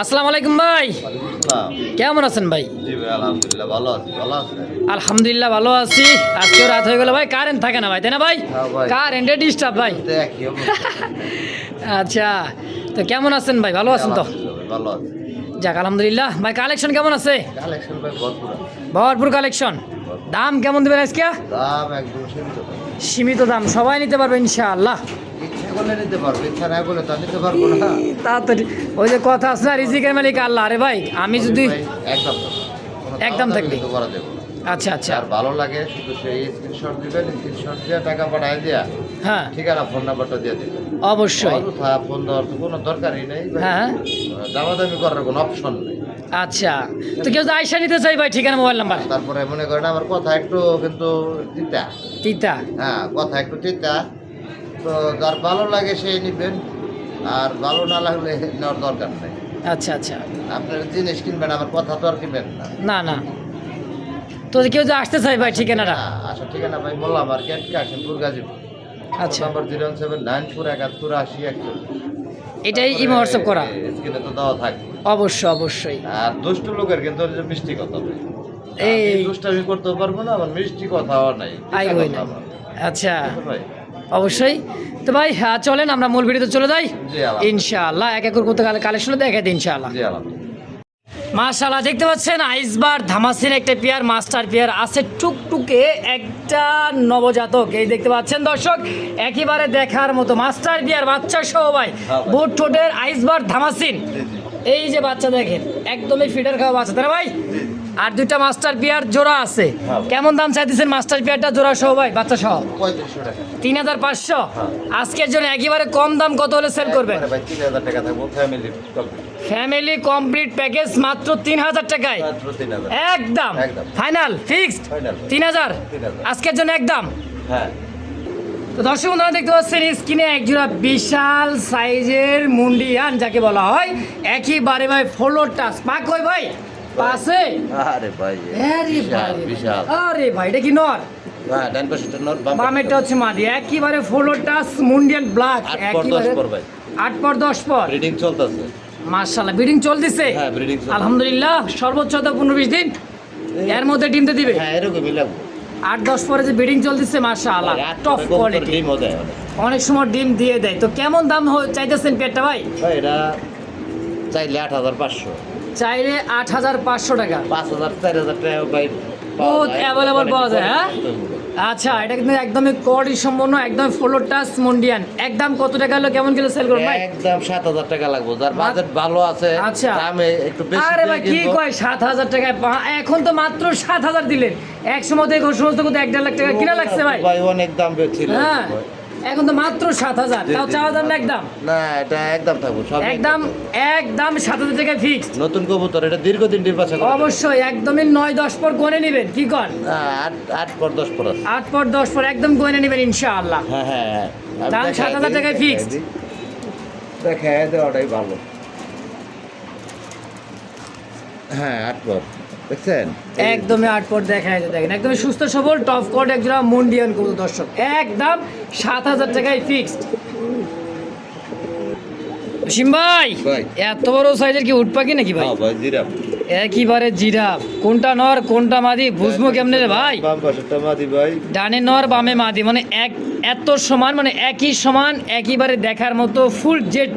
আসসালামু আলাইকুম ভাই। কেমন আছেন ভাই? আলহামদুলিল্লাহ ভালো আছি আজকেও রাত হয়ে গেল ভাই কারেন্ট থাকে না ভাই তাই না ভাই? হ্যাঁ। কারেন্টে ডিস্টার্ব ভাই। আচ্ছা তো কেমন আছেন ভাই ভালো আছেন তো? ভালো আছি। যাক আলহামদুলিল্লাহ। ভাই কালেকশন কেমন আছে? কালেকশন ভাই ভরপুর কালেকশন দাম কেমন দেবেন আজকে? দাম একদম সীমিত। সীমিত দাম সবাই নিতে পারবে ইনশাআল্লাহ। ইচ্ছা নিতে পারব ইচ্ছা না করলে তা নিতে পারব না। তাড়াতাড়ি ওই যে কথা আছে না রিজিকের মালিক আল্লাহ। আরে ভাই আমি যদি একদম একদম থাকবে। করা যাবে আচ্ছা আচ্ছা। আর ভালো লাগে শুধু সেই স্ক্রিনশট দিবেন স্ক্রিনশট দিয়ে টাকা পাঠায় দিয়া হ্যাঁ। ঠিকানা ফোন নাম্বারটা দিয়ে দিবেন। অবশ্যই। ফোন দেওয়ার তো কোনো দরকারই নেই। হ্যাঁ। দামাদামি করার কোনো অপশন নেই। আচ্ছা। তো কেউ নিতে চাই ভাই ঠিকানা মোবাইল নাম্বার তারপরে মনে করেন আমার কথা একটু কিন্তু তিতা। তিতা। হ্যাঁ কথা একটু তিতা। তো যার ভালো লাগে সেই নিবেন আর ভালো না লাগলে নেওয়ার দরকার নেই। আচ্ছা আচ্ছা। আপনার জিনিস কিনবেন আমার কথা তো আর কিনবেন না। না না। তো কেউ যদি আসতে চাই ভাই ঠিকানাটা? আচ্ছা ঠিক আছে ভাই বললাম আর কেট কাশিমপুর গাজীপুর। আচ্ছা। Number zero seven nine four একাত্তর আশি একশো এটাই ইমো হোয়াটসঅ্যাপ করা। স্ক্রিনে তো দেওয়া থাকবে। অবশ্যই অবশ্যই। আর দুষ্টু লোকের কিন্তু মিষ্টি কথা এই- দুষ্টামি করতে পারব না আমার মিষ্টি কথাও নাই। কথা না আমার। আচ্ছা। ভাই? অবশ্যই। তো ভাই হ্যাঁ, চলেন আমরা মূল ভিডিওতে চলে যাই। ইনশাআল্লাহ এক এক করতে গেলে কালেকশন দেখাই দিই ইনশাআল্লাহ। আলহামদুলিল্লাহ দেখতে পাচ্ছেন আইসবার ধামাসির একটা পেয়ার মাস্টার পেয়ার আছে টুকটুকে একটা নবজাতক। এই দেখতে পাচ্ছেন দর্শক একেবারে দেখার মতো মাস্টার পেয়ার বাচ্চা সহ ভাই। হ্যাঁ। বুট ঠোঁটের আইসবার ধামাসিন। এই যে বাচ্চা দেখেন একদমই ফিডার খাওয়া বাচ্চা না ভাই? আর দুইটা মাস্টার পেয়ার জোড়া আছে। হ্যাঁ। কেমন দাম চাই চাইতেছেন মাস্টার পেয়ারটা জোড়া সহ ভাই বাচ্চা সহ? তিন হাজার পাঁচশো? হ্যাঁ। আজকের জন্য একেবারে কম দাম কত হলে সেল করবেন? থাকব ফ্যামিলি কমপ্লিট প্যাকেজ মাত্র তিন হাজার টাকায়। একদম। ফাইনাল ফিক্সড তিন হাজার? আজকের জন্য একদম। হ্যাঁ। তো দর্শক বন্ধুরা দেখতে পাচ্ছেন স্ক্রিনে একজোড়া বিশাল সাইজের মুন্ডিয়ান যাকে বলা হয় একই বারে ভাই ফ্লোর টাচ পাক কই ভাই? পাশে? আরে ভাই আরে ভাই বিশাল। আরে ভাই এটা কি নর? হ্যাঁ ডান পাশেটা নর বামেরটা হচ্ছে মাদি। মুন্ডিয়ান ব্ল্যাক আট পর দশ পর ভাই। আট পর দশ পর। ব্রিডিং চলতেছে। মার্শাল্লাহ বিডিং চলতেছে? হ্যাঁ ব্রিডিং আলহামদুলিল্লাহ সর্বোচ্চ তো পনেরো বিশ দিন। এর মধ্যে ডিমতে দিবে? হ্যাঁ এরকমই লাগবে আট দশ পরে যে বিডিং চলতেছে মার্শাল্লাহ টপ কোয়ালিটি অনেক। সময় ডিম দিয়ে দেয়। তো কেমন দাম চাইতেছেন পেটটা ভাই? ভাই এটা চাইলে আট হাজার পাঁচশো। চাইলে আট হাজার পাঁচশো টাকা। পাঁচ হাজার চার হাজার টাকা বহুত পাওয়া যায়, হ্যাঁ? আচ্ছা এটা কিন্তু একদমই কোয়ালিটি সম্পন্ন একদম ফ্লোর টাচ মন্ডিয়ান একদম কত টাকা হলো কেমন কিলো সেল করবেন ভাই? একদম সাত হাজার টাকা লাগবে। যার বাজেট ভালো আছে আচ্ছা। দামে একটু বেশি আরে ভাই কি কয় সাত হাজার টাকায় পা- এখন তো মাত্র সাত হাজার দিলেন। এক সময় তো এখন সমস্ত এক দেড় লাখ টাকা কিনা লাগছে ভাই ভাই। অনেক দাম ছিল হ্যাঁ। এখন তো মাত্র সাত হাজার। তাও হাজার না একদম? না এটা একদম থাকব সব একদম একদম সাত হাজার টাকায় ফিক্সড নতুন কবুতর এটা দীর্ঘদিন ডিম করে। অবশ্যই একদমই নয় দশ পর গনে নেবেন কি কর? আট আট পর দশ পর আট পর দশ পর একদম গনে নেবেন ইনশাআল্লাহ। হ্যাঁ হ্যাঁ হ্যাঁ। দাম 7,000 দিই, টাকায়। দিই। দেখাই দেওয়াটাই ভালো। হ্যাঁ আট পর। দেখছেন? একদমই আট পর দেখা যায় দেখেন একদমই সুস্থ সবল টপ কোয়ার্ড একজোড়া মন্ডিয়ান কবুতর দর্শক। একদম সাত হাজার টাকায় ফিক্সড সিম ভাই। এত বড় সাইজের কি উঠ পাখি নাকি ভাই? ভাই জিরাফ। একইবারে জিরাফ। কোনটা নর কোনটা মাদি বুঝব কেমনে রে ভাই? বাম পাশেরটা মাদি ভাই। ডানে নর বামে মাদি মানে এক এত সমান মানে একই সমান একইবারে দেখার মতো ফুল জেট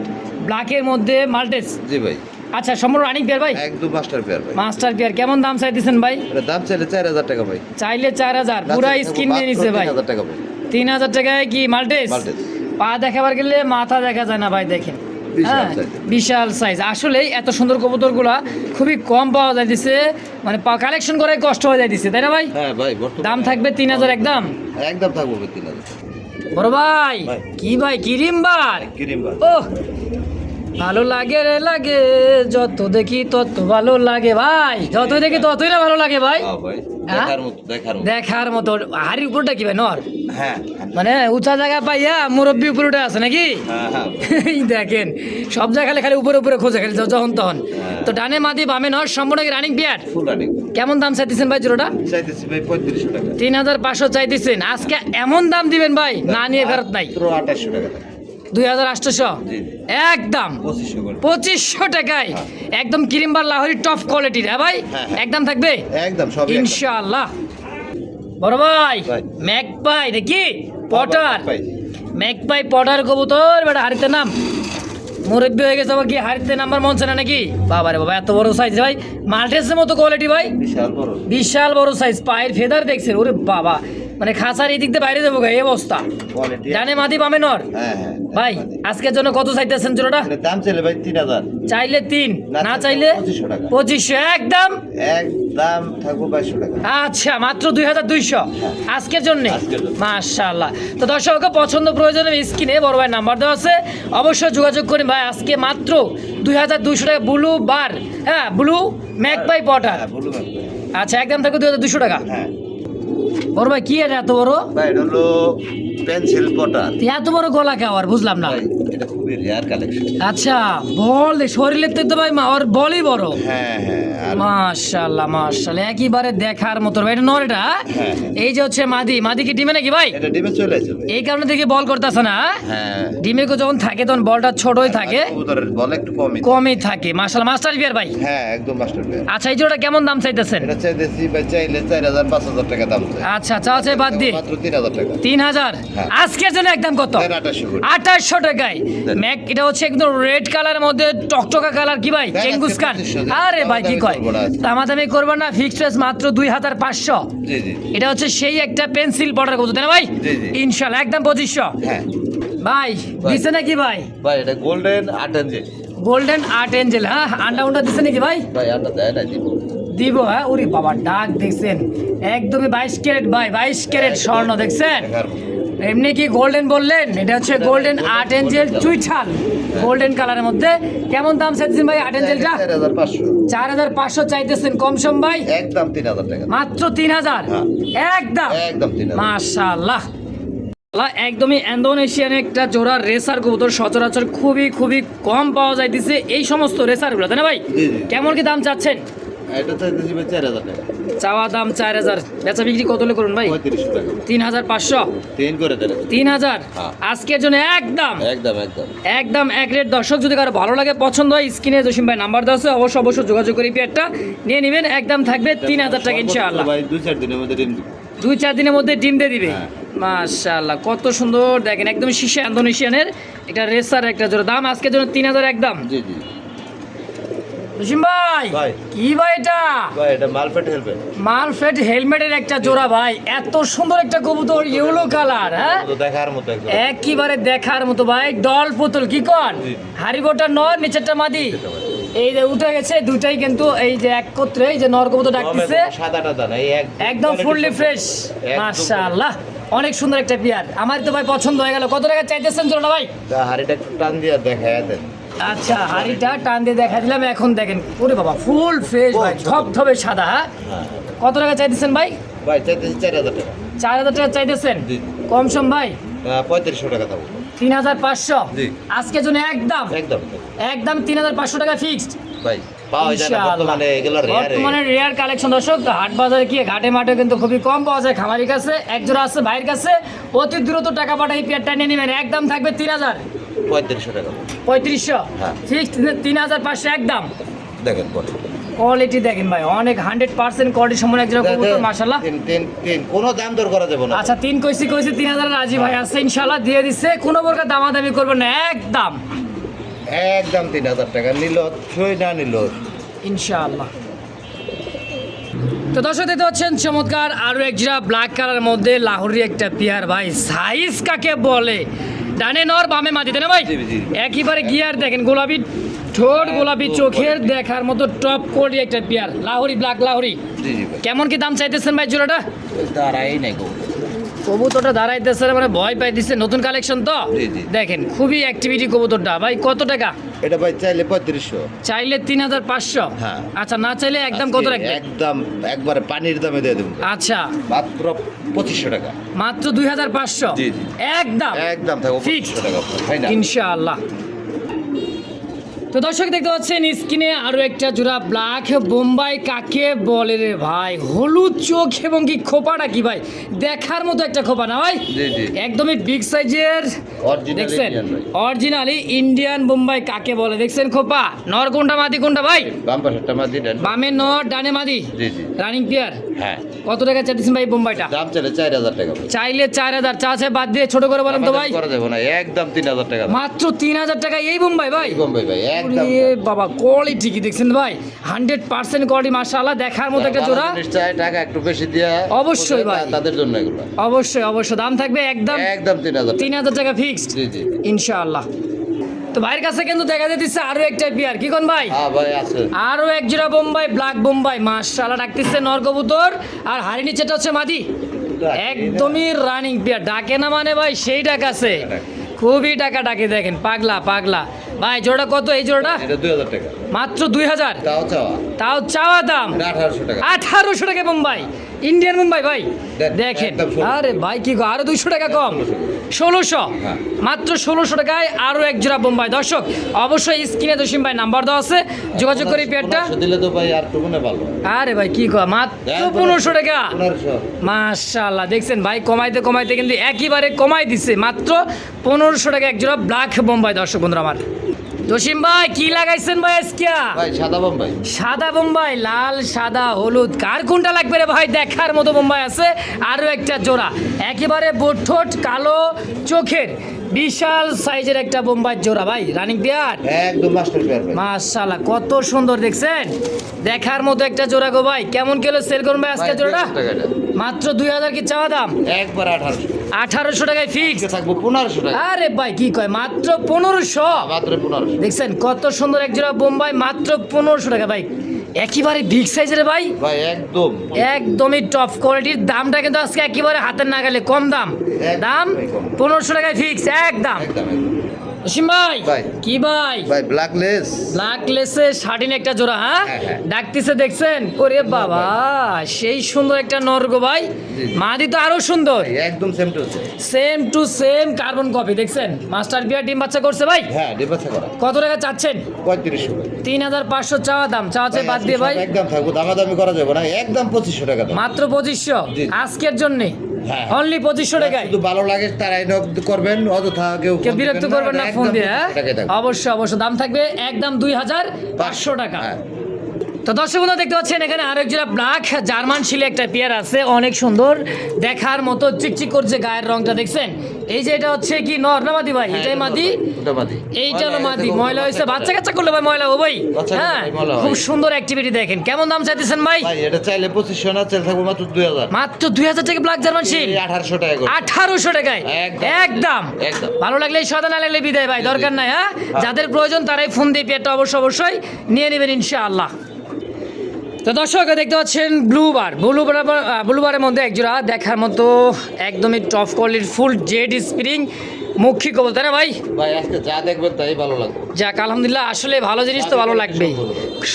ব্ল্যাকের মধ্যে মাল্টেস। জি ভাই। আচ্ছা সম্পূর্ণ রানিং পেয়ার ভাই? একদম মাস্টার পেয়ার ভাই। মাস্টার পেয়ার কেমন দাম চাই চাইতেছেন ভাই? দাম চাইলে চার হাজার টাকা ভাই। চাইলে চার হাজার পুরা স্কিন নিয়ে নিছে ভাই। টাকা ভাই। তিন হাজার টাকায় কি মাল্টেস। পা দেখাবার গেলে মাথা দেখা যায় না ভাই দেখেন। বিশাল হ্যাঁ, বিশাল সাইজ আসলে এত সুন্দর কবুতরগুলা খুবই কম পাওয়া যাইতেছে মানে কালেকশন করে কষ্ট হয়ে যাইতেছে তাই না ভাই? হ্যাঁ ভাই দাম থাকবে তিন হাজার একদম? একদম থাকব তিন হাজার। বড় ভাই। কি ভাই কিরিম বার কিরিম ও ভালো লাগে রে লাগে যত দেখি তত ভালো লাগে ভাই। যত দেখি ততই না ভালো লাগে ভাই। হ্যাঁ? দেখার মতো হাড়ির উপরটা কি ভাই নর? হ্যাঁ। মানে উঁচা জায়গা পাইয়া মুরব্বী উপরে উঠে আছে নাকি? হ্যাঁ দেখেন সব জায়গায় খালি উপরে উপরে খোঁজে খালি যখন তখন। তো ডানে মাদি বামে নর সম্পূর্ণ রানিং রানিং কেমন দাম চাইতেছেন ভাই জোড়াটা? টাকা। তিন হাজার পাঁচশো চাইতেছেন। আজকে এমন দাম দিবেন ভাই না নিয়ে ফেরত নাই। আঠাশশো টাকা। দুই হাজার আটশোশো একদম। পঁচিশশো টাকায়। একদম ক্রিমবার লাহরি টপ কোয়ালিটির হ্যাঁ ভাই? হ্যাঁ, হ্যাঁ। একদম থাকবে? একদম একদম। ইনশাআল্লাহ। বড় ভাই। ম্যাক পাই নাকি পটার। ম্যাক পাই পটার কবুতর বেটা হারিতে নাম। মুরব্বী হয়ে গেছে আবার কি হারিতে নাম্বার মন না নাকি? বাবা রে বাবা এত বড় সাইজ ভাই। মাল্টেসের মতো কোয়ালিটি ভাই। বিশাল বড়। বিশাল বড় সাইজ পায়ের ফেদার দেখছেন? ওরে বাবা। মানে খাঁচার এই দিক দিয়ে বাইরে গা, এই অবস্থা। ডানে মাদি বামে নর? হ্যাঁ হ্যাঁ ভাই আজকের জন্য কত চাইতেছেন জোড়াটা? এটার দাম চলে ভাই তিন হাজার। চাইলে তিন না, চাইলে 2500 পঁচিশশো একদম? এক দাম থাকব বাইশশো টাকা। আচ্ছা মাত্র দুই হাজার দুইশো। আজকের জন্য? মাশাল্লাহ তো দর্শক পছন্দ প্রয়োজনে স্ক্রিনে বড় ভাই নাম্বার দেওয়া আছে। অবশ্যই যোগাযোগ করি ভাই আজকে মাত্র দুই হাজার দুইশো টাকা ব্লু বার। হ্যাঁ ব্লু ম্যাক বাই পটার। হ্যাঁ আচ্ছা একদম থাকবে দুই হাজার দুশো টাকা। হ্যাঁ। বড় ভাই কি এটা এত বড়? ভাই এটা হলো পেন্সিল পটার তো এত বড় গলা খাওয়ার বুঝলাম না। এটা খুবই রেয়ার কালেকশন আচ্ছা বল শরীরের থেকে তো ভাই বলই বড়। হ্যাঁ হ্যাঁ আর মাশাল্লাহ মাশাল্লাহ একেবারে দেখার মতো। ভাই এটা নর এটা? হ্যাঁ। এই যে হচ্ছে মাদি মাদি কি ডিমে নাকি ভাই? এটা ডিমে চলে এই কারণে দেখি বল করতেছে না হ্যাঁ? ডিমে কো যখন থাকে তখন বলটা ছোটই থাকে। বল একটু কমই কমই থাকে। মাশাল্লাহ মাস্টার বিয়ার ভাই? হ্যাঁ একদম মাস্টার প্লেয়ার আচ্ছা এই জোড়া কেমন দাম চাইতেছেন? এটা চাইতেছি ভাই চাইলে চার হাজার পাঁচ হাজার টাকা দাম চাই। আচ্ছা চা চাই বাদ দিয়ে তিন হাজার হ্যাঁ। আজকের জন্য একদম কত? আঠাশশো টাকায়। ম্যাক এটা হচ্ছে একদম রেড কালারের মধ্যে টকটকা কালার। কি ভাই? চেঙ্গুস আজকে খান 2500 দেন। আরে ভাই কি কয়? দামাদামি করব না ফিক্সড প্রাইস মাত্র দুই হাজার পাঁচশো। এটা হচ্ছে সেই একটা পেন্সিল বর্ডার কত তাই না ভাই। ইনশাল্লাহ একদম পঁচিশশো। হ্যাঁ। ভাই। দিছে নাকি ভাই? ভাই এটা গোল্ডেন আট ইঞ্চি গোল্ডেন আর্ট এঞ্জেল হ্যাঁ আন্ডা উন্ডা দিছে নাকি ভাই? ভাই আটটা দেয় না দিব হ্যাঁ? ওরে বাবা ডাক দেখছেন? একদমই বাইশ ক্যারেট ভাই বাইশ ক্যারেট স্বর্ণ দেখছেন? এমনি কি গোল্ডেন বললেন? এটা হচ্ছে গোল্ডেন আর্ট এঞ্জেল চুইঠাল। গোল্ডেন কালারের মধ্যে। কেমন দাম চাইছেন ভাই আর্ট এঞ্জেলটা? চার হাজার পাঁচশো। চাইতেছেন কম সম ভাই? একদম তিন হাজার টাকা। মাত্র তিন হাজার? হ্যাঁ। একদম? একদম মাশাআল্লাহ। একদমই ইন্দোনেশিয়ান একটা জোড়া রেসার কবুতর সচরাচর খুবই খুবই কম পাওয়া যাইতেছে এই সমস্ত রেসারগুলো তাই না ভাই। কেমন কি দাম চাচ্ছেন? এটা চাইতেছি ভাই চার হাজার টাকা। চাওয়া দাম চার হাজার। বেচা বিক্রি কত হলে করুন ভাই? পঁয়ত্রিশশো টাকা। তিন হাজার পাঁচশো? তিন করে দেন তিন হাজার? হ্যাঁ। আজকের জন্য একদম। একদম একদম। একদম এক রেট। দর্শক যদি কারও ভালো লাগে পছন্দ হয় স্ক্রিনে জসিম ভাই নাম্বার দেওয়া আছে অবশ্যই অবশ্যই যোগাযোগ করে পেয়ারটা নিয়ে নেবেন। একদম থাকবে তিন হাজার টাকা ইনশাআল্লাহ। ভাই দুই চার দিনের মধ্যে ডিম দুই চার দিনের মধ্যে ডিম দিয়ে দিবে? হ্যাঁ। মাশাআল্লাহ কত সুন্দর। দেখেন একদম শীর্ষে ইন্দোনেশিয়ানের এটা রেসার একটা জোড়া দাম। আজকের জন্য তিন হাজার একদম। জি জি। ভাই। কি ভাই এটা? ভাই এটা মালপেট হেলবেন মালফেট হেলমেটের একটা জোড়া ভাই এত সুন্দর একটা কবুতর ইয়েলো কালার হ্যাঁ? দেখার মতো একেবারে দেখার মতো ভাই ডল পুতুল কি কন? হারিবোটা নর নিচেরটা মাদি। এই যে উঠে গেছে দুটাই কিন্তু এই যে একত্রে এই যে নর কবুতর ডাকতেছে। সাদা টাদা না এই একদম ফুললি ফ্রেশ মাশাআল্লাহ অনেক সুন্দর একটা পেয়ার। আমার তো ভাই পছন্দ হয়ে গেল। কত টাকা চাইতেছেন জোড়া ভাই? হাড়িটা একটু টান দিয়ে দেন। আচ্ছা হাড়িটা টান দিয়ে দেখা দিলাম এখন দেখেন। ওরে বাবা ফুল ফ্রেশ ভাই ধবধবে সাদা হ্যাঁ? হ্যাঁ। কত টাকা চাইতেছেন ভাই? ভাই চাইতেছি চার হাজার টাকা। চার হাজার টাকা চাইতেছেন? কম সম ভাই? পঁয়ত্রিশশো টাকা থাকব তিন হাজার পাঁচশো। আজকের জন্য একদম? একদম। একদম তিন হাজার পাঁচশো টাকা ফিক্সড ভাই বর্তমানে রেয়ার কালেকশন দর্শক হাট বাজারে কি ঘাটে মাঠে কিন্তু খুবই কম পাওয়া যায় খামারির কাছে এক জোড়া আছে ভাইয়ের কাছে অতি দ্রুত টাকা পাঠাই পেয়ারটা নিয়ে নেবেন একদম থাকবে তিন হাজার। পঁয়ত্রিশশো টাকা। পঁয়ত্রিশশো? হ্যাঁ। ফিক্সড তিন হাজার পাঁচশো একদম দেখেন পরে কোয়ালিটি দেখেন ভাই অনেক হান্ড্রেড পার্সেন্ট কোয়ালিটি সম্পন্ন এক জোড়া কবুতর তিন কোনো দাম দর করা যাবে না। আচ্ছা তিন কইছি কইছি তিন হাজার রাজি ভাই আছে ইনশাল্লাহ দিয়ে দিচ্ছে কোনো প্রকার দামাদামি করবেন না একদম একদম তিন হাজার টাকা নিল ছয় না নিল। ইনশাআল্লাহ। তো দর্শক দেখতে পাচ্ছেন চমৎকার আরও এক জিরা ব্ল্যাক কালার মধ্যে লাহোরি একটা পিয়ার ভাই। সাইজ কাকে বলে? ডানে নর বামে মাটি তাই না ভাই? একইবারে গিয়ার দেখেন গোলাপি ঠোঁট গোলাপি চোখের দেখার মতো টপ কোয়ালিটি একটা পিয়ার লাহোরি ব্ল্যাক লাহোরি। জি জি কেমন কি দাম চাইতেছেন ভাই জোড়াটা? দাঁড়াই নাই গো। কবুতরটা দাঁড়াইতেছে মানে ভয় পাইতেছে। নতুন কালেকশন তো। দেখেন খুবই অ্যাক্টিভিটি কবুতরটা। ভাই কত টাকা? এটা ভাই চাইলে পঁয়ত্রিশশো। চাইলে তিন হাজার পাঁচশো? হ্যাঁ। আচ্ছা না চাইলে একদম কত টাকা রাখবে? একদম একবারে পানির দামে দিয়ে দেবো। আচ্ছা। মাত্র পঁচিশশো টাকা। মাত্র দুই হাজার পাঁচশো। একদম? একদম থাকব. পঁচিশশো টাকা। ইনশাআল্লাহ। তো দর্শক দেখতে পাচ্ছেন স্ক্রিনে আরও একটা জোড়া ব্ল্যাক বোম্বাই কাকে বলে রে ভাই? হলুদ চোখ এবং কি খোপাটা কি ভাই? দেখার মতো একটা খোপা না ভাই। একদমই বিগ সাইজের দেখছেন? অরিজিনালি ইন্ডিয়ান বোম্বাই কাকে বলে? দেখছেন খোপা? নর কোনটা মাদি কোনটা ভাই? বাম নর ডানে মাদি? রানিং পেয়ার হ্যাঁ। কত টাকা চাইতেছেন ভাই বোম্বাইটা? দাম চলে চার হাজার টাকা চাইলে চার হাজার চা আছে বাদ দিয়ে ছোট করে বলেন তো ভাই। একদম তিন হাজার টাকা। মাত্র তিন হাজার টাকা এই বোম্বাই ভাই? বোম্বাই ভাই একদম বাবা কোয়ালিটি কি দেখছেন ভাই। হান্ড্রেড পার্সেন্ট কোয়ালিটি মার্শাল্লাহ দেখার মতো একটা জোড়া। টাকা একটু বেশি দিয়া অবশ্যই ভাই। তাদের জন্য এগুলো। অবশ্যই অবশ্যই দাম থাকবে একদম একদম তিন হাজার তিন হাজার টাকা ফিক্সড জি জি। ইনশাআল্লাহ। তো ভাইয়ের কাছে কিন্তু দেখা যেতেছে আরও একটা বিয়ার কি কোন ভাই? হ্যাঁ আরও এক জোড়া বোম্বাই ব্ল্যাক বোম্বাই মাশাআল্লাহ ডাকতেছে নরকবুতর আর হাড়ি নিচেটা হচ্ছে মাদি। একদমই রানিং বিয়ার ডাকে না মানে ভাই সেই ডাক আছে। খুবই টাকা ডাকে দেখেন পাগলা পাগলা। ভাই জোড়া কত? এই জোড়াটা? এটা দুই হাজার টাকা। মাত্র দুই হাজার? তাও চাওয়া। তাও চাওয়া দাম? এটা আঠারোশো টাকা। আঠারোশো টাকা মুম্বাই। ইন্ডিয়ান মুম্বাই ভাই। দেখেন। আরে ভাই কি আরও দুইশো টাকা কম? ষোলোশো। হ্যাঁ। মাত্র ষোলোশো টাকায় আরও এক জোড়া বোম্বাই দর্শক অবশ্যই স্ক্রিনে দশিম ভাই নাম্বার দেওয়া আছে। যোগাযোগ করি পেয়ারটা। দিলে তো ভাই আর টুকুনে ভালো। আরে ভাই কি কয় মাত্র দেন, পনেরোশো। টাকা। পনেরোশো। মাশাল্লাহ দেখছেন ভাই কমাইতে কমাইতে কিন্তু একেবারে কমাই দিছে। মাত্র পনেরোশো টাকা এক জোড়া ব্ল্যাক বোম্বাই দর্শক বন্ধুরা আমার। জসিম ভাই কি লাগাইছেন ভাই আজকিয়া ভাই সাদা বোম্বাই। সাদা বোম্বাই লাল সাদা হলুদ। কার কোনটা লাগবে রে ভাই? দেখার মতো বোম্বাই আছে। আরও একটা জোড়া। একেবারে বোঠোট কালো চোখের বিশাল সাইজের একটা বোম্বাই জোড়া ভাই। রানিং একদম পেয়ার ভাই। মাশাআল্লাহ কত সুন্দর দেখছেন? দেখার মতো একটা জোড়া গো ভাই। কেমন কিলো সেল করুন ভাই আজকে ভাই, জোড়া 2000 টাকা এটা। মাত্র দুই হাজার কি চাওয়া দাম? একবার আঠারোশো। আঠারোশো টাকায় ফিক্স থাকব পনেরোশো টাকা। আরে ভাই কি কয়? মাত্র পনেরোশো? মাত্র পনেরোশো। দেখছেন কত সুন্দর এক জোড়া বোম্বাই মাত্র পনেরোশো টাকা ভাই। একেবারে বিগ সাইজের ভাই। ভাই একদম। একদমই টপ কোয়ালিটির দামটা কিন্তু আজকে একেবারে হাতের নাগালে কম দাম। দাম পনেরোশো টাকায় ফিক্স একদম। অসীম ভাই। কি ভাই? ভাই শার্টিন একটা জোড়া হ্যাঁ? হ্যাঁ, হ্যাঁ। ডাকতেছে দেখছেন? ওরে বাবা সেই সুন্দর একটা নর্গ ভাই। মাদি তো আরও সুন্দর। একদম same to same to same carbon copy দেখছেন? মাস্টার বিয়ার ডিম বাচ্চা করছে ভাই। হ্যাঁ ডিবাচ্ছা করা। কত টাকা চাচ্ছেন? পঁয়ত্রিশশো। ভাই তিন হাজার পাঁচশো চাওয়া দাম। চাওয়া চাই বাদ দিয়ে ভাই। একদম থাকব। দামাদামি করা যাবে না। একদম পঁচিশশো টাকা মাত্র পঁচিশশো। আজকের জন্য? হ্যাঁ। অনলি পঁচিশশো টাকায় শুধু ভালো লাগে তারাই করবেন অযথা কেউ কেউ বিরক্ত করবেন না ফোন দিয়ে হ্যাঁ 25 টাকায় থাকবে। অবশ্যই অবশ্যই দাম থাকবে একদম দুই হাজার পাঁচশো টাকা হ্যাঁ। তো দর্শক বন্ধু দেখতে পাচ্ছেন এখানে আরেক জোড়া ব্ল্যাক জার্মান শিলে একটা পেয়ার আছে অনেক সুন্দর। দেখার মতো চিকচিক করছে গায়ের রংটা দেখছেন এই যে এটা হচ্ছে কি নর না মাদি ভাই? হ্যাঁ, এটাই মাদি? এইটা হলো ময়লা মাদি ময়লা হয়েছে। বাচ্চা কাচ্চা করলে ভাই ময়লা ও ভাই? হ্যাঁ। খুব সুন্দর অ্যাক্টিভিটি দেখেন। কেমন দাম চাইতেছেন ভাই? ভাই এটা চাইলে পঁচিশশো না চাইলে থাকব মাত্র দুই হাজার। মাত্র দুই হাজার টাকা ব্ল্যাক জার্মান শিল? আঠারোশো টাকা আঠারোশো টাকায়? একদম। ভালো লাগলে সদা না লাগলে বিদায় ভাই দরকার নাই হ্যাঁ? হ্যাঁ। যাদের প্রয়োজন তারাই ফোন দিয়ে পেটটা অবশ্যই অবশ্যই নিয়ে নেবেন ইনশাআল্লাহ। তো দর্শক, দেখতে পাচ্ছেন ব্লু বার। ব্লু বার, ব্লু বারের মধ্যে একজোড়া দেখার মতো একদমই টপ কোয়ালিটির ফুল জেড স্প্রিং মুখী কবল তাই না ভাই? ভাই আজকে যা দেখবেন তাই ভালো লাগবে। যাক আলহামদুলিল্লাহ আসলে ভালো জিনিস তো ভালো লাগবেই।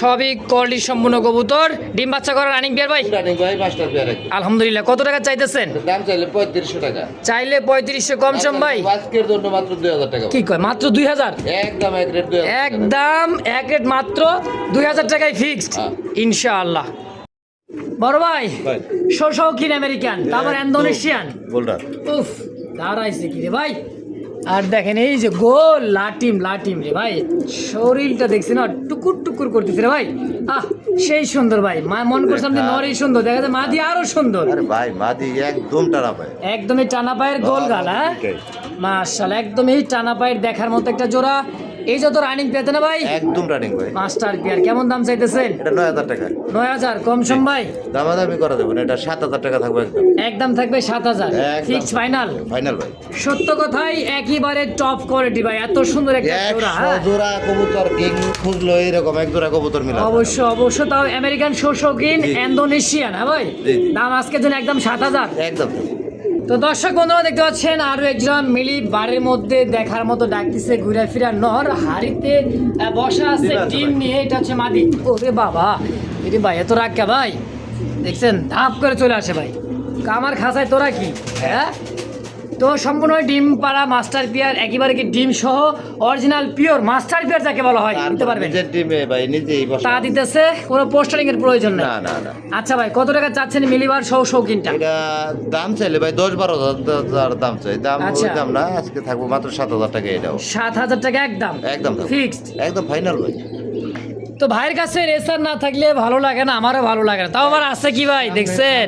সবই কোয়ালিটি সম্পূর্ণ কবুতর। ডিম বাচ্চা করার রানিং বিয়ার ভাই? রানিং ভাই মাস্টার পেয়ার আলহামদুলিল্লাহ কত টাকা চাইতেছেন? দাম চাইলে পঁয়ত্রিশশো টাকা। চাইলে পঁয়ত্রিশশো কম সম ভাই। আজকের জন্য মাত্র দুই হাজার টাকা। কি কয় মাত্র দুই হাজার? একদম এক রেট। একদম এক রেট মাত্র দুই হাজার টাকায় ফিক্সড হ্যাঁ। ইনশাআল্লাহ। বড় ভাই ভাই। শৌখিন আমেরিকান তারপর ইন্দোনেশিয়ান। বোল্ডার। উফ দাঁড়াইছে কি রে ভাই। আর দেখেন এই যে গোল লাটিম লাটিম রে ভাই। শরীরটা দেখছি না টুকুর টুকুর করতেছে রে ভাই। আহ সেই সুন্দর ভাই। মা মন করছিলাম যে নরেই সুন্দর দেখা যায় মাদি আরও সুন্দর। আরে ভাই মাদি একদম টানা পায় একদমই টানা পায়ের গোল গাল হ্যাঁ মার্শাল একদমই টানা পায়ের দেখার মতো একটা জোড়া। এই যত রানিং পেতে না ভাই? একদম রানিং ভাই। মাস্টার পেয়ার কেমন দাম চাইতেছেন? এটা নয় হাজার টাকা। নয় হাজার কম সম ভাই? দামাদামি করা যাবে না এটা সাত হাজার টাকা থাকবে একদম। একদম থাকবে সাত হাজার। ফিক্স ফাইনাল ফাইনাল ভাই। সত্য কথাই একেবারে টপ কোয়ালিটি ভাই এত সুন্দর একটা জোড়া হ্যাঁ? জোড়া কবুতর কিং খুঁজলো এইরকম এক জোড়া কবুতর মিলা অবশ্য অবশ্য তাও আমেরিকান শোষকিন জি। ইন্দোনেশিয়ান হ্যাঁ ভাই। দাম আজকের জন্য একদম সাত হাজার। একদম। তো দর্শক বন্ধুরা দেখতে পাচ্ছেন আরও একজন মিলি বাড়ির মধ্যে দেখার মতো ডাকতেছে ঘুরে ফিরা নর হাড়িতে বসা আছে ডিম নিয়ে এটা হচ্ছে মাদি। ওরে বাবা এটি ভাই এত রাগ কে ভাই? দেখছেন ধাপ করে চলে আসে ভাই। কামার খাসায় তোরা কি? হ্যাঁ? তো সম্পূর্ণ ডিম পাড়া মাস্টার পিয়ার একেবারে কি ডিম সহ অরিজিনাল পিওর মাস্টার পিয়ার যাকে বলা হয় নিতে পারবেন? নিজের ডিমে ভাই নিজেই বসা তা দিতেছে কোনো পোস্টারিং এর প্রয়োজন না না না। আচ্ছা ভাই কত টাকা চাচ্ছেন মিলিবার সহ শৌখিনটা? এটা দাম চাইলে ভাই দশ বারো হাজার দাম চাই। দাম আচ্ছা। ওই দাম না আজকে থাকব মাত্র সাত হাজার টাকা এটাও সাত হাজার টাকা একদম। একদম। থাকব। ফিক্সড একদম ফাইনাল ভাই। তো ভাইয়ের কাছে রেসার না থাকলে ভালো লাগে না আমারও ভালো লাগে না। তাও আবার আছে কি ভাই দেখছেন?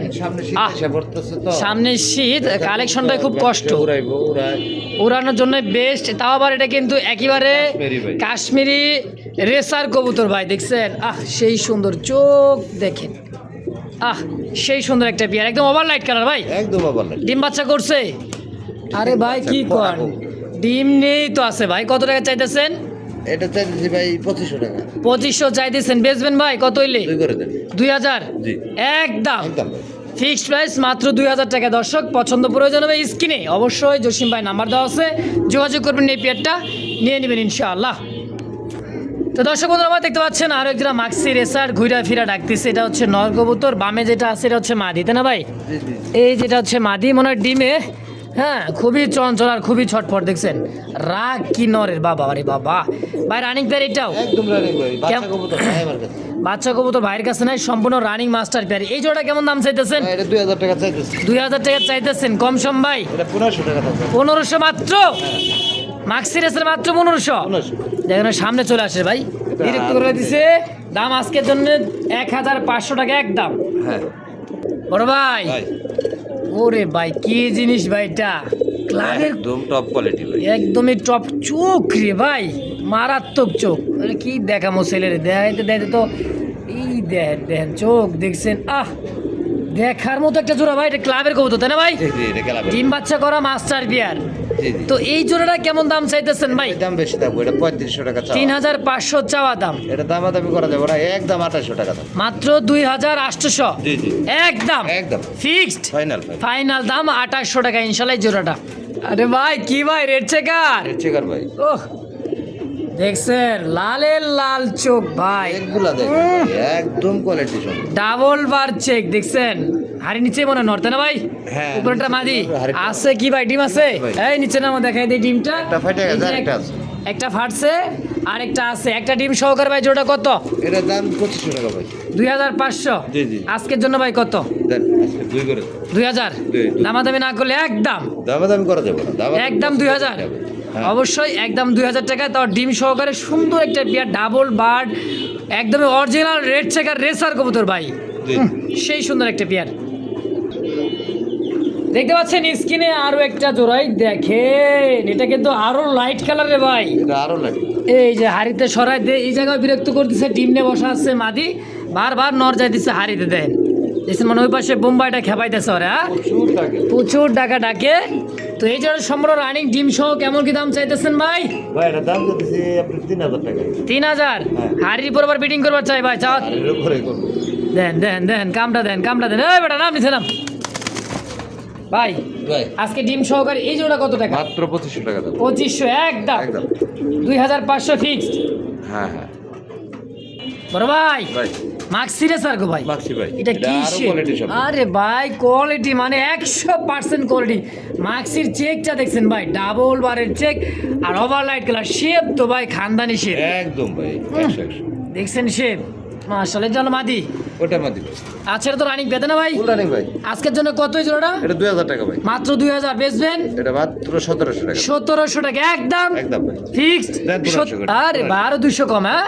সামনে শীত কালেকশনটা খুব কষ্ট। উড়ানোর জন্য বেস্ট তাও আবার এটা কিন্তু একেবারে কাশ্মীরি রেসার কবুতর ভাই দেখছেন? আহ সেই সুন্দর চোখ দেখেন। আহ সেই সুন্দর একটা বিয়ার একদম ওভার লাইট কালার ভাই। একদম। ডিম বাচ্চা করছে? আরে ভাই কি কর ডিম নেই তো আছে ভাই কত টাকা চাইতেছেন? এটা চাইতেছি ভাই পঁচিশশো টাকা। পঁচিশশো চাইতেছেন। বেচবেন ভাই? কত হইলে? দুই করে দেন। দুই হাজার? জি। একদম। একদম। ফিক্সড প্রাইস মাত্র দুই হাজার টাকা। দর্শক পছন্দ প্রয়োজন হবে স্ক্রিনে। অবশ্যই জসিম ভাই নাম্বার দেওয়া আছে। যোগাযোগ করবেন এই পেয়ারটা। নিয়ে নেবেন ইনশাআল্লাহ। তো দর্শক বন্ধুরা আমার দেখতে পাচ্ছেন আরও একজোড়া মাক্সি রেসার ঘুরা ফিরা ডাকতেছে। এটা হচ্ছে নর কবুতর বামে যেটা আছে এটা হচ্ছে মাদি তাই না ভাই? এই যেটা হচ্ছে মাদি মনে হয় ডিমে। হ্যাঁ খুবই চঞ্চল আর খুবই ছটফট দেখছেন? রাগ কি নরের বাবা আরে বাবা। ভাই রানিং প্যার এটাও একদম রানিং ভাই বাচ্চা কবুতর বাচ্চা কবুতর ভাইয়ের কাছে নাই সম্পূর্ণ রানিং মাস্টার প্যার এই জোড়া কেমন দাম চাইতেছেন? এটা দুই হাজার টাকা চাইতেছেন কম সম ভাই। এটা পনেরোশো টাকা মাত্র? মাক্সি রেসের মাত্র যেখানে সামনে চলে আসে ভাই। বিরক্ত করে দিছে। দাম আজকের জন্য এক হাজার পাঁচশো টাকা একদম। হ্যাঁ। বড় ভাই। ওরে ভাই কি জিনিস ভাই এটা? ক্লাবের একদম টপ কোয়ালিটি ভাই। একদমই টপ চোখ রে ভাই মারাত্মক চোখ। আরে কি দেখামো ছেলের দেখাইতে দেখাইতে তো এই দেখেন দেখেন চোখ দেখছেন আহ! দেখার মতো একটা জোড়া ভাই এটা ক্লাবের কবুতর তাই না ভাই? ডিম বাচ্চা করা মাস্টার বিয়ার। তো এই জোড়াটা কেমন দাম চাইতেছেন ভাই? দাম বেশি দাম এটা পঁয়ত্রিশশো টাকা তিন হাজার পাঁচশো চাওয়া দাম। এটা দামাদামি করা যাবে না একদম আঠাশশো টাকা দাম। মাত্র দুই হাজার আটশোশো একদম। একদম। ফিক্সড। Final final. দাম আঠাশশো টাকা ইনশাল্লাহ জোড়াটা। আরে ভাই কি ভাই রেড চেকার? রেড চেকার ভাই। ওহ। দেখছেন? লালের লাল চোখ ভাই। এগুলা দেখেন একদম কোয়ালিটি সব। ডাবল বার চেক দেখছেন? হাড়ি নিচে মনে নড়তে না ভাই? হ্যাঁ উপরেটা মাদি। আছে কি ভাই? ডিম আছে? এই নিচে নামা দেখাই দেই ডিমটা। একটা ফাটে গেছে একটা আছে। একটা ফাটছে আর একটা আছে। একটা ডিম সহকার ভাই জোড়া কত? এর দাম 2500 টাকা ভাই। 2500 জি জি। আজকের জন্য ভাই কত? দুই করে। 2000 দামাদামি না করলে একদম। দামাদামি করা যাবে একদম 2000 অবশ্যই একদম দুই হাজার টাকা তাও ডিম সহকারে সুন্দর একটা বিয়ার ডাবল বার্ড একদমই অরিজিনাল রেড চেকার রেসার কবুতর ভাই। সেই সুন্দর একটা পেয়ার দেখতে পাচ্ছেন স্ক্রিনে আরও একটা জোড়াই দেখেন এটা কিন্তু আরও লাইট কালারের ভাই। আরও লাগে এই যে হাড়িতে সরাই দে এই জায়গায় বিরক্ত করতেছে ডিম নিয়ে বসা আছে মাদি বারবার নর যাইতেছে হাড়িতে দেন। দেখছেন মানে ওই পাশে বোম্বাইটা খেপাইতেছে ওরা হ্যাঁ? প্রচুর ডাকা। ডাকে তো এই জন্য সম্পূর্ণ রানিং ডিম সহ কেমন কি দাম চাইতেছেন ভাই? ভাই এটা দাম দিতেছি আপনি তিন হাজার টাকা। তিন হাজার? হ্যাঁ। হাড়ির উপর আবার বিটিং করবার চাই ভাই চাও। দেন দেন দেন কামটা দেন কামটা দেন। এই বেটা নাম নিছে নাম। ভাই ভাই। আজকে ডিম সহকারে এই জোড়া কত টাকা? মাত্র পঁচিশশো টাকা দাম। পঁচিশশো একদম। একদম। দুই হাজার পাঁচশো ফিক্সড হ্যাঁ হ্যাঁ। বড় ভাই। ভাই। সিরিয়াস গো ভাই? মাক্সি ভাই। এটা কি আরও ভাই কোয়ালিটি মানে একশো পার্সেন্ট কোয়ালিটি মার্কসির চেকটা দেখছেন ভাই ডাবল বারের চেক আর ওভার লাইট কালার শেপ তো ভাই খানদানি শেপ একদম ভাই দেখছেন শেপ মাশাআল্লাহ জন্য মাদি। ওটা মাদি আচ্ছা এটা তো রানিং পেতে না ভাই? রানিং ভাই। আজকের জন্য কতই জোড়াটা এটা দুই হাজার টাকা ভাই। মাত্র দুই হাজার বেচবেন? এটা মাত্র সতেরোশো টাকা। একদম একদম ভাই। ফিক্সড দেন 1500 করে। আরে বারো দুশো কম হ্যাঁ?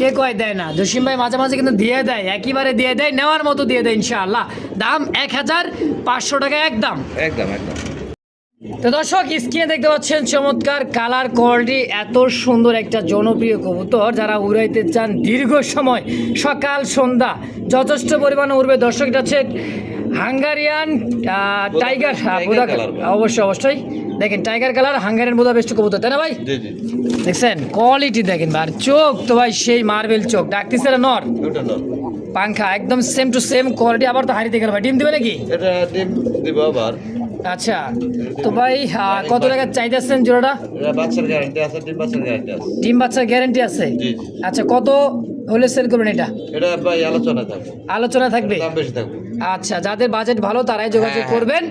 কে কয় দেয় না? জসিম ভাই মাঝে মাঝে কিন্তু দিয়ে দেয় একইবারে দিয়ে দেয় নেওয়ার মতো দিয়ে দেয় ইনশাআল্লাহ। দাম এক হাজার পাঁচশো টাকা একদম। একদম একদম। তো দর্শক স্ক্রিনে দেখতে পাচ্ছেন চমৎকার কালার কোয়ালিটি এত সুন্দর একটা জনপ্রিয় কবুতর যারা উড়াইতে চান দীর্ঘ সময় সকাল সন্ধ্যা যথেষ্ট পরিমাণে উড়বে। দর্শক হচ্ছে হাঙ্গারিয়ান টাইগার হ্যাঁ, কালার। অবশ্যই অবশ্যই। দেখেন টাইগার কালার হাঙ্গারিয়ান বোধা বেস্ট কবুতর তাই না ভাই? দেখছেন কোয়ালিটি দেখেন ভাই চোখ তো ভাই সেই মার্বেল চোখ। ডাকতেছে না নর? পাংখা একদম সেম টু সেম কোয়ালিটি আবার তো হারিতে গেল ভাই। ডিম দিবে নাকি? এটা ডিম দিব আবার। আচ্ছা তো ভাই কত টাকা চাইতেছেন জোড়াটা? এটা বাচ্চার গ্যারান্টি আছে ডিম বাচ্চার গ্যারান্টি আছে। ডিম বাচ্চার গ্যারেন্টি আছে? আচ্ছা কত হলে সেল করবেন এটা? এটা ভাই আলোচনা থাকবে। আলোচনা থাকবে? দাম বেশি থাকবে। আচ্ছা যাদের বাজেট ভালো তারাই যোগাযোগ হ্যাঁ, করবেন।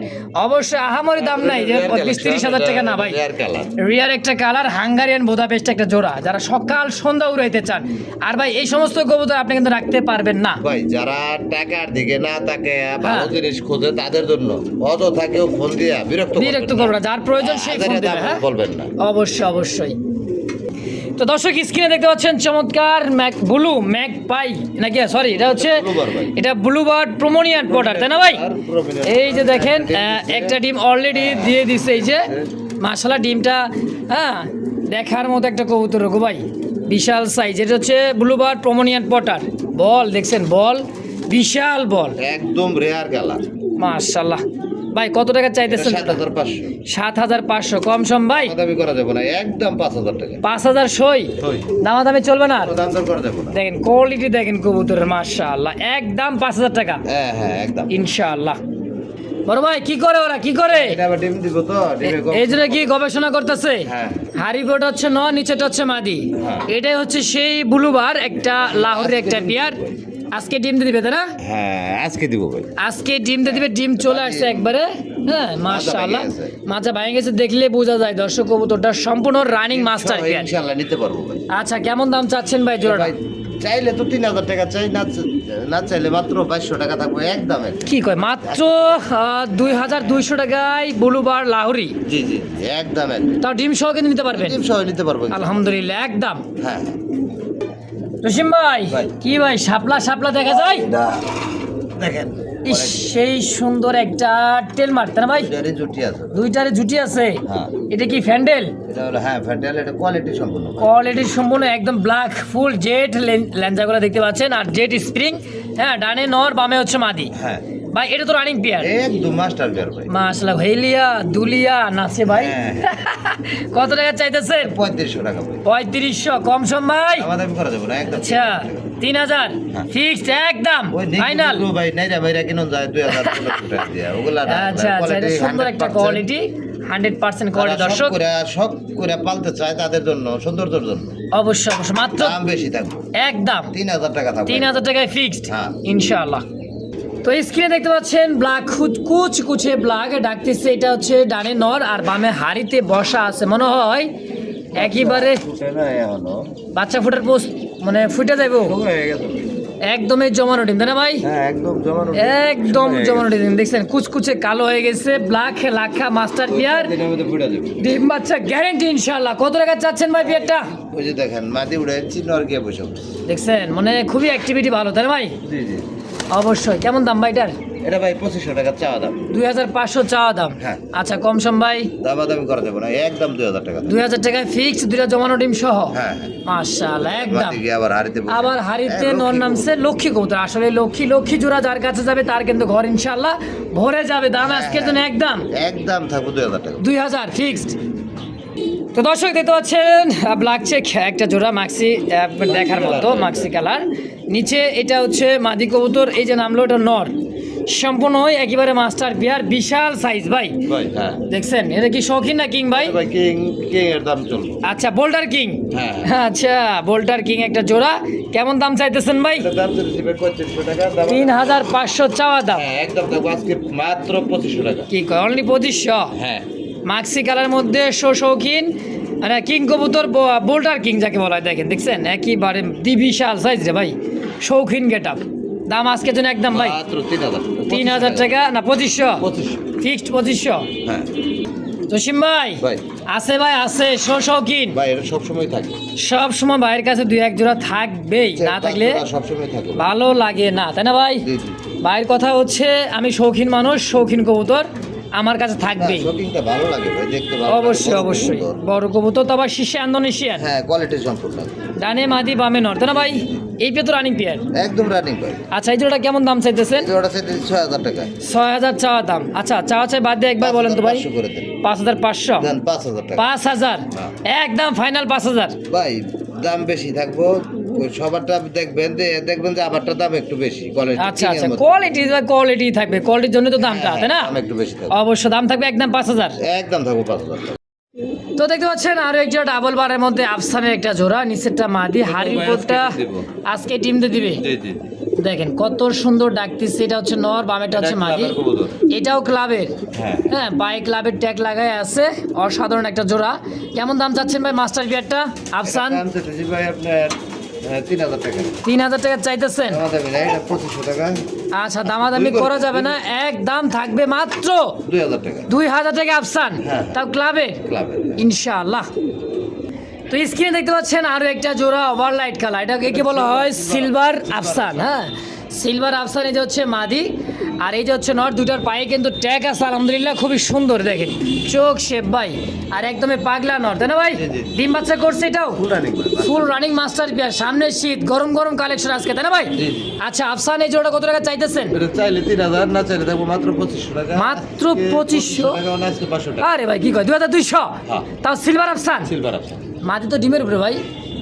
অবশ্যই আহামরি দাম নাই যে বিশ তিরিশ হাজার টাকা না ভাই। রেয়ার কালার রিয়ার একটা কালার হাঙ্গারিয়ান বোদাপেস্ট একটা জোড়া। যারা সকাল সন্ধ্যা উড়াইতে চান আর ভাই এই সমস্ত কবুতর আপনি কিন্তু রাখতে পারবেন না। ভাই যারা টাকার দিকে না তাকে ভালো হ্যাঁ। জিনিস খোঁজে তাদের জন্য অযথা কেউ ফোন দিয়া বিরক্ত বিরক্ত করব না যার প্রয়োজন সেই ফোন দেবে হ্যাঁ? বলবেন না। অবশ্যই অবশ্যই। তো দর্শক স্ক্রিনে দেখতে পাচ্ছেন চমৎকার ম্যাক ব্লু ম্যাক পাই নাকি? সরি এটা হচ্ছে। এটা ব্লুবার্ড প্রোমোনিয়ান পটার তাই না ভাই? এই যে দেখেন একটা ডিম অলরেডি দিয়ে দিছে এই যে। মাসালা ডিমটা হ্যাঁ দেখার মতো একটা কবুতর গো ভাই। বিশাল সাইজ এটা হচ্ছে ব্লু বার্ড প্রোমোনিয়ান পটার বল দেখছেন বল বিশাল বল। একদম রেয়ার কালার মাশাল্লাহ ভাই কত টাকা চাইতেছেন? সাত হাজার পাঁচশো। সাত হাজার পাঁচশো। কম সম ভাই? দামি করা যাবে না একদম পাঁচ হাজার টাকা। পাঁচ হাজার সই? সই। দামাদামি চলবে না? কোনো দাম করা যাবে না। দেখেন কোয়ালিটি দেখেন কবুতরের মাশাআল্লাহ। একদম পাঁচ হাজার টাকা। হ্যাঁ হ্যাঁ একদম। ইনশাআল্লাহ। বড় ভাই কি করে ওরা? কি করে? এটা আবার ডিম দিব তো ডিমে কম- এই জন্য কি গবেষণা করতেছে? হ্যাঁ। হারিবোট হচ্ছে ন নিচেটা হচ্ছে মাদি। হ্যাঁ। এটাই হচ্ছে সেই ব্লুবার একটা লাহোরের একটা বিয়ার আজকে ডিম দিবে তাই না? হ্যাঁ আজকে দিব ভাই। আজকে ডিম দিবে ডিম চলে আসছে একবারে হ্যাঁ মাশাআল্লাহ। ভেঙে গেছে। দেখলে বোঝা যায় দর্শক কবুতরটা সম্পূর্ণ রানিং মাস্টার ইনশাআল্লাহ নিতে পারব ভাই। আচ্ছা কেমন দাম চাচ্ছেন ভাই জোড়াটা? ভাই চাইলে তো তিন হাজার টাকা চাই না না চাইলে মাত্র বাইশশো টাকা থাকব একদম এক। কি কয় মাত্র দুই হাজার দুইশো টাকায় বুলুবার লাহোরি? জি জি একদম এক। তাও ডিম সহ কিন্তু নিতে পারবেন? ডিম সহ নিতে পারব আলহামদুলিল্লাহ একদম। হ্যাঁ। রসিম ভাই। কি ভাই শাপলা শাপলা দেখা যায়? দেখেন সেই সুন্দর একটা টেল মারতে না ভাই? জুটি আছে। দুইটারে জুটি আছে। হ্যাঁ। এটা কি ফ্যান্ডেল হ্যাঁ এটা কোয়ালিটি সম্পূর্ণ কোয়ালিটি সম্পূর্ণ একদম ব্ল্যাক ফুল জেট ল্যাঞ্জাগুলো দেখতে পাচ্ছেন। আর জেট স্প্রিং হ্যাঁ ডানে নর বামে হচ্ছে মাদি। হ্যাঁ। ভাই এটা তো রানিং পিয়ার একদম মাস্টার বিয়ার ভাই। মাসলা হেলিয়া দুলিয়া নাচে ভাই। হ্যাঁ। কত টাকা চাইতেছেন? পঁয়ত্রিশশো টাকা ভাই। পঁয়ত্রিশশো কম সম ভাই? আমাদের করা যাবে না একদম। আচ্ছা তিন হাজার। হ্যাঁ। ফিক্সড একদম। ফাইনাল ভাই নাইরা ভাইরা কিনো যায় দুই হাজার পনেরোশো টাকা দিয়ে। ওগুলা না, আচ্ছা আচ্ছা এটা সুন্দর একটা 100% কোয়ালিটি হান্ড্রেড পার্সেন্ট কোয়ালিটি যারা দর্শক। শখ করে শখ করে পালতে চায় তাদের জন্য সৌন্দর্যের জন্য। অবশ্যই অবশ্যই। মাত্র দাম বেশি থাকবে। একদম। তিন হাজার টাকা থাকবে। তিন হাজার টাকায় ফিক্সড হ্যাঁ। ইনশাআল্লাহ। তো স্ক্রিনে দেখতে পাচ্ছেন ব্ল্যাক কুচ কুচে ব্ল্যাক ডাকতেছে এটা হচ্ছে ডানে নর আর বামে হাড়িতে বসা আছে। মনে হয় একেবারে বাচ্চা ফুটার পোস্ট মানে ফুটে যাইব। একদমই জমানো ডিম তাই না ভাই? হ্যাঁ একদম জমানো ডিম। দেখছেন? কুচকুচে কালো হয়ে গেছে ব্ল্যাক লাখা মাস্টার পিয়ার। ডিম বাচ্চা গ্যারেন্টি ইনশাআল্লাহ। কত টাকা চাচ্ছেন ভাই পিয়ারটা? ওই যে দেখেন মাটি উড়ে চিনর গিয়ে বসে দেখছেন? মানে খুবই অ্যাক্টিভিটি ভালো তাই না ভাই? জি জি। অবশ্যই। কেমন দাম ভাই এটার? এটা ভাই পঁচিশশো টাকা চাওয়া দাম। দুই হাজার পাঁচশো চাওয়া দাম। হ্যাঁ। আচ্ছা কম সম ভাই? দামাদামি করা যাবে না একদম দুই হাজার টাকা। দুই হাজার টাকায় ফিক্স দুইটা জমানো ডিম সহ? হ্যাঁ হ্যাঁ। মাশাআল্লাহ একদম। আবার হারিতে। আবার হারিতে হ্যাঁ, নর নামছে লক্ষ্মী কবুতর। আসলে লক্ষ্মী লক্ষ্মী জোড়া যার কাছে যাবে তার কিন্তু ঘর ইনশাল্লাহ ভরে যাবে। দাম আজকের জন্য একদম। একদম থাকব দুই হাজার টাকা। দুই হাজার ফিক্সড তো দর্শক দেখতে পাচ্ছেন ব্ল্যাক চেক একটা জোড়া মাক্সি দেখার মতো মাক্সি কালার নিচে এটা হচ্ছে মাদি কবুতর এই যে নামলো এটা নর। সম্পূর্ণ হয় একেবারে মাস্টার বিহার বিশাল সাইজ ভাই। হ্যাঁ। দেখছেন এটা কি শৌখিন না কিং ভাই? ভাই কিং কিং এর দাম চলবে। আচ্ছা বোল্ডার কিং হ্যাঁ। আচ্ছা বোল্ডার কিং একটা জোড়া। কেমন দাম চাইতেছেন ভাই? তিন হাজার পাঁচশো চাওয়া দাম। হ্যাঁ একদম আজকে মাত্র পঁচিশশো টাকা। কি কয় অনলি পঁচিশশো? হ্যাঁ। মাক্সি কালার মধ্যে শো শৌখিন। মানে কিং কবুতর ব- বোল্ডার কিং যাকে বলা হয় দেখেন দেখছেন? একেবারে বিশাল সাইজ রে ভাই শৌখিন গেট আপ দাম আজকের জন্য একদম ভাই তিন হাজার। টাকা না পঁচিশশো? ফিক্সড পঁচিশশো? হ্যাঁ। জসিম ভাই। আছে ভাই আছে শো শৌখিন। ভাই এটা সবসময় থাকে। সব সময় ভাইয়ের কাছে দুই এক জোড়া থাকবেই না থাকলে সবসময় থাকে ভালো লাগে না তাই না ভাই? ভাইয়ের কথা হচ্ছে আমি শৌখিন মানুষ শৌখিন কবুতর। আমার কাছে থাকবেই শপিংটা ভালো লাগে ভাই দেখতে ভালো অবশ্যই অবশ্যই। বড় কবুতর তো আবার শীর্ষে ইন্দোনেশিয়ান। হ্যাঁ কোয়ালিটি সম্পূর্ণ। ডানে মাদি বামে নর। তাই না ভাই এই পেয়ে তো রানিং পেয়ার একদম রানিং ভাই আচ্ছা এই জোড়া কেমন দাম চাইতেছেন? জোড়া সেটা ছয় হাজার টাকা। ছয় হাজার চাওয়া দাম। আচ্ছা চাওয়া চাই বাদ দিয়ে একবার বলেন তো ভাই। 5,500 করে দেন। পাঁচ হাজার পাঁচশো। পাঁচ হাজার টাকা। পাঁচ হাজার? হ্যাঁ। একদম ফাইনাল পাঁচ হাজার। ভাই দাম বেশি থাকব সবারটা দেখবেন যে দেখবেন যে আমারটা দাম একটু বেশি কোয়ালিটি আচ্ছা আচ্ছা কোয়ালিটি কোয়ালিটি থাকবে কোয়ালিটির জন্য তো দামটা তাই না? দাম একটু বেশি থাকবে। অবশ্য দাম থাকবে একদম পাঁচ হাজার। একদম থাকব পাঁচ হাজার তো দেখতে পাচ্ছেন আরও একটা ডাবল বারের মধ্যে আফসানের একটা জোড়া নিচেরটা মাদি হারিপুরটা আজকে টিম দিয়ে দিবে। জি জি। দেখেন কত সুন্দর ডাকতেছে। এটা হচ্ছে নর বামেটা হচ্ছে মাদি এটাও ক্লাবের? হ্যাঁ। হ্যাঁ বাই ক্লাবের ট্যাগ লাগাই আছে। অসাধারণ একটা জোড়া। কেমন দাম চাচ্ছেন ভাই মাস্টার বিয়ারটা? আফসান? দাম ভাই আপনার তিন হাজার টাকা। চাইতেছেন? আচ্ছা দামাদামি করা যাবে না। এক দাম থাকবে মাত্র দুই হাজার টাকা। দুই হাজার টাকা আফসান। হ্যাঁ। তাও ক্লাবে ইনশাআল্লাহ। তো স্ক্রিনে দেখতে পাচ্ছেন আরও একটা জোড়া ওভার লাইট কালার এটাকে কি বলা হয়? সিলভার আফসান হ্যাঁ? সিলভার আফসান এই যে হচ্ছে মাদি আর এই যে হচ্ছে নট দুটার পায়ে কিন্তু ট্যাগ আছে আলহামদুলিল্লাহ খুবই সুন্দর দেখেন। চোখ শেপ ভাই আর একদমই পাগলা নট তাই না ভাই। ডিম বাচ্চা করছে এটাও? ফুল রানিং মাস্টার পিয়ার সামনে শীত গরম গরম কালেকশন আজকে তাই না ভাই। আচ্ছা আফসান এই জোড়া কত টাকা চাইতেছেন? চাইলে তিন হাজার না চাইলে থাকব মাত্র পঁচিশশো টাকা। মাত্র আজকে 2500 টাকা আজকে পাঁচশো টাকা। আরে ভাই কি কয়? দুই হাজার দুইশো? হ্যাঁ। তাও সিলভার আফসান সিলভার আছে মাটি তো ডিমের উপরে ভাই।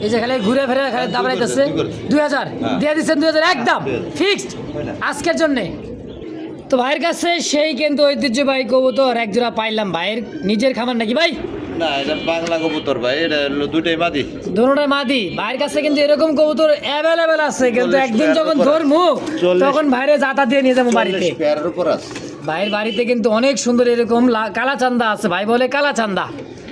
এই যে খালি ঘুরে ফিরে খালি হ্যাঁ, দাবড়াইতেছে। দুই হাজার হ্যাঁ। দিয়ে দিচ্ছেন দুই হাজার একদম ফিক্সড। আজকের জন্যে। তো ভাইয়ের কাছে সেই কিন্তু ঐতিহ্যবাহী কবুতর এক জোড়া পাইলাম। ভাইয়ের নিজের খামার নাকি ভাই? না এটা বাংলা কবুতর ভাই এটা দুটাই মাদি। দোনোটা মাদি। ভাইয়ের কাছে কিন্তু এরকম কবুতর অ্যাভেলেবেল আছে কিন্তু একদিন যখন। ধরমু তখন ভাইরে জাতা দিয়ে নিয়ে যাব বাড়িতে। ভাইয়ের বাড়িতে কিন্তু অনেক সুন্দর এরকম কালা চান্দা আছে। ভাই বলে কালা চান্দা।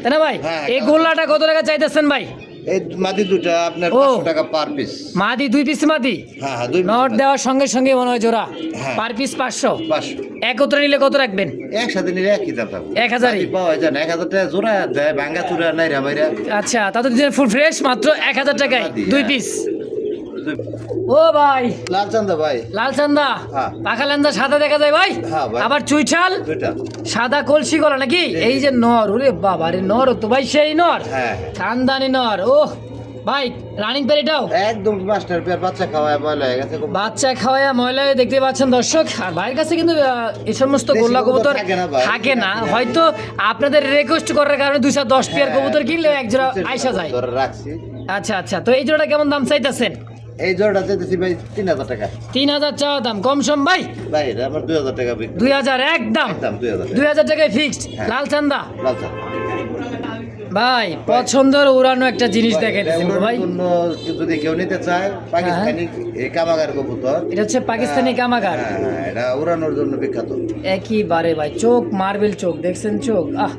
তাই না ভাই? হ্যাঁ, এই গোল্লাটা কত টাকা চাইতেছেন ভাই? এই মাদি দুটা আপনার ও। পাঁচশো টাকা পার পিস মাদি দুই পিস মাদি? হ্যাঁ হ্যাঁ দুই নট দেওয়ার সঙ্গে সঙ্গে মনে হয় জোড়া। হ্যাঁ। পার পিস পাঁচশো। পাঁচশো। একত্রে নিলে কত রাখবেন? একসাথে নিলে একই দাম থাকবে। এক হাজারই? মাদি পাওয়া যায় না। এক হাজার টাকা জোড়া দেয় চূড়া নাই রামাইরা আচ্ছা তাতে ফুল ফ্রেশ মাত্র এক হাজার টাকায় দুই হ্যাঁ। পিস ও ভাই। লালচান্দা ভাই। লালচান্দা হ্যাঁ। পাখা লান্দা সাদা দেখা যায় ভাই? হ্যাঁ, আবার দুইটা। সাদা কলসি গলা নাকি? এই যে। নর ওরে বাবা রে নর তো ভাই সেই নর। হ্যাঁ। খানদানি নর ও ভাই রানিং একদম মাস্টার পেয়ার বাচ্চা খাওয়ায় বলে হয়ে গেছে বাচ্চা খাওয়ায়া ময়লা হয়ে দেখতে পাচ্ছেন দর্শক। আর ভাইয়ের কাছে কিন্তু এই সমস্ত গোল্লা কবুতর থাকে না হয়তো আপনাদের রিকোয়েস্ট করার কারণে দুইশো দশ পেয়ার কবুতর কিনলে এক জোড়া আইসা যায়। আচ্ছা আচ্ছা। তো এই জোড়াটা কেমন দাম চাইতেছেন? এই জোড়াটা চাইতেছি ভাই তিন হাজার টাকা। তিন হাজার চাওয়া দাম কম সম ভাই? ভাই এটা আমার দুই হাজার টাকা দুই হাজার একদম একদম দুই হাজার দুই হাজার টাকায় ফিক্সড হ্যাঁ। লাল চান্দা? লাল চান্দা। ভাই পছন্দের উড়ানো একটা জিনিস ভাই, দেখে দিচ্ছি ওনার ভাই। যদি কেউ নিতে চায় পাকিস্তানি কামাগার কবুতর। এটা হচ্ছে পাকিস্তানি কামাগার। হ্যাঁ হ্যাঁ, এটা উড়ানোর জন্য বিখ্যাত। একইবারে ভাই চোখ মার্বেল চোখ দেখছেন চোখ? আহ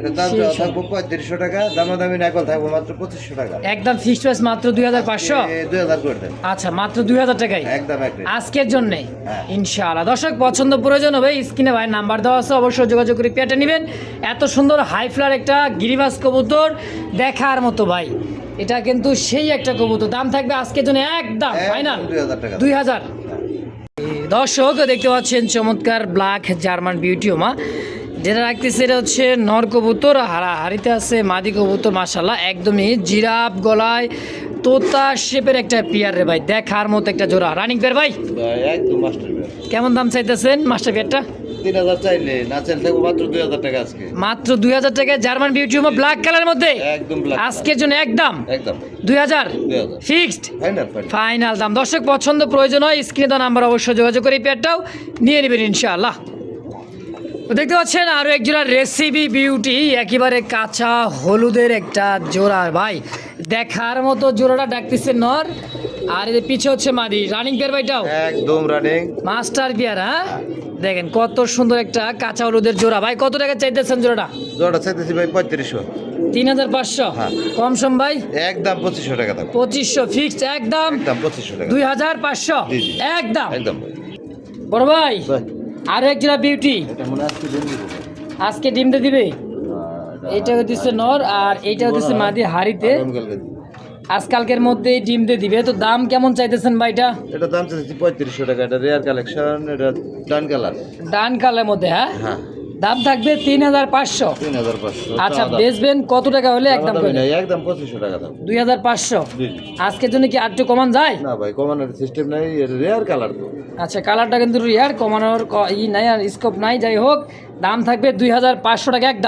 এটা দাম সেই চাওয়া সব। থাকব পঁয়ত্রিশশো টাকা দামাদামি না থাকব মাত্র পঁচিশশো টাকা। একদম ফিক্সড প্রাইস মাত্র দুই হাজার পাঁচশো? দুই হাজার করে দেন। আচ্ছা মাত্র দুই হাজার টাকায়? একদম আজকের জন্য? হ্যাঁ। ইনশাআল্লাহ। দর্শক পছন্দ প্রয়োজন হবে স্ক্রিনে ভাই নাম্বার দেওয়া আছে অবশ্যই যোগাযোগ করে পেটে নেবেন। এত সুন্দর হাই ফ্লার একটা গিরিবাস কবুতর দেখার মতো ভাই। এটা কিন্তু সেই একটা কবুতর। দাম থাকবে আজকের জন্য একদম ফাইনাল দুই হাজার দুই হাজার। দর্শক দেখতে পাচ্ছেন চমৎকার ব্ল্যাক জার্মান বিউটিওমা যেটা রাখতেছে এটা হচ্ছে নর কবুতর হারা হারিতে আছে মাদি কবুতর মাসাল্লাহ একদমই জিরাফ গলায় তোতা শেপের একটা পিয়ার রে ভাই দেখার মতো একটা জোড়া। রানিং পেয়ার ভাই? ভাই, একদম মাস্টার কেমন দাম চাইতেছেন মাস্টার পেয়ারটা? তিন হাজার চাইলে না চাইলে থাকব মাত্র দুই হাজার টাকা আজকে। মাত্র দুই হাজার টাকায় জার্মান ব্ল্যাক কালারের মধ্যে? একদম আজকের জন্য একদম একদম। দুই হাজার? ফিক্সড ফাইনাল দাম। দর্শক পছন্দ প্রয়োজন হয় স্ক্রিনে দেওয়া নাম্বার অবশ্যই যোগাযোগ করে এই পেয়ারটাও নিয়ে নেবেন ইনশাআল্লাহ। দেখতে পাচ্ছেন আরও এক জোড়া রেসিপি বিউটি একেবারে কাঁচা হলুদের একটা জোড়া। ভাই দেখার মতো জোড়াটা ডাকতেছে নর। আর এদের পিছে হচ্ছে মাদি। রানিং পেয়ার ভাইটাও একদম রানিং মাস্টার পেয়ার হ্যাঁ? দেখেন কত সুন্দর একটা কাঁচা হলুদের জোড়া। ভাই কত টাকা চাইতেছেন জোড়াটা? জোড়া চাইতেছি ভাই পঁয়ত্রিশশো। তিন হাজার পাঁচশো? হ্যাঁ। কম সম ভাই? একদম পঁচিশশো টাকা থাকবে পঁচিশশো ফিক্সড একদম? একদম পঁচিশশো টাকা দুই হাজার পাঁচশো। একদম। একদম। বড় ভাই, আরও এক জোড়া বিউটি এটা আজকে। ডিমটা দিবে? এটা হচ্ছে নর আর এইটা হচ্ছে মাদি হাড়িতে। আজকালকের মধ্যে ডিম দিয়ে দিবে। তো দাম কেমন চাইতেছেন ভাইটা? এটা দাম চাইতেছি পঁয়ত্রিশশো টাকা। এটা রেয়ার কালেকশন এটা ডান কালার ডান কালের মধ্যে হ্যাঁ? হ্যাঁ। দাম থাকবে তিন হাজার পাঁচশো। তিন হাজার পাঁচশো। আচ্ছা বেচবেন কত টাকা হলে একদম? একদম পঁচিশশো টাকা দুই হাজার পাঁচশো। আজকের জন্য কি আটটু কমান যায়? না ভাই কমানোর সিস্টেম নাই রেয়ার কালার তো। আচ্ছা কালারটা কিন্তু রেয়ার কমানোর ই নাই আর স্কোপ নাই। যাই হোক দাম থাকবে দুই হাজার পাঁচশো টাকা এক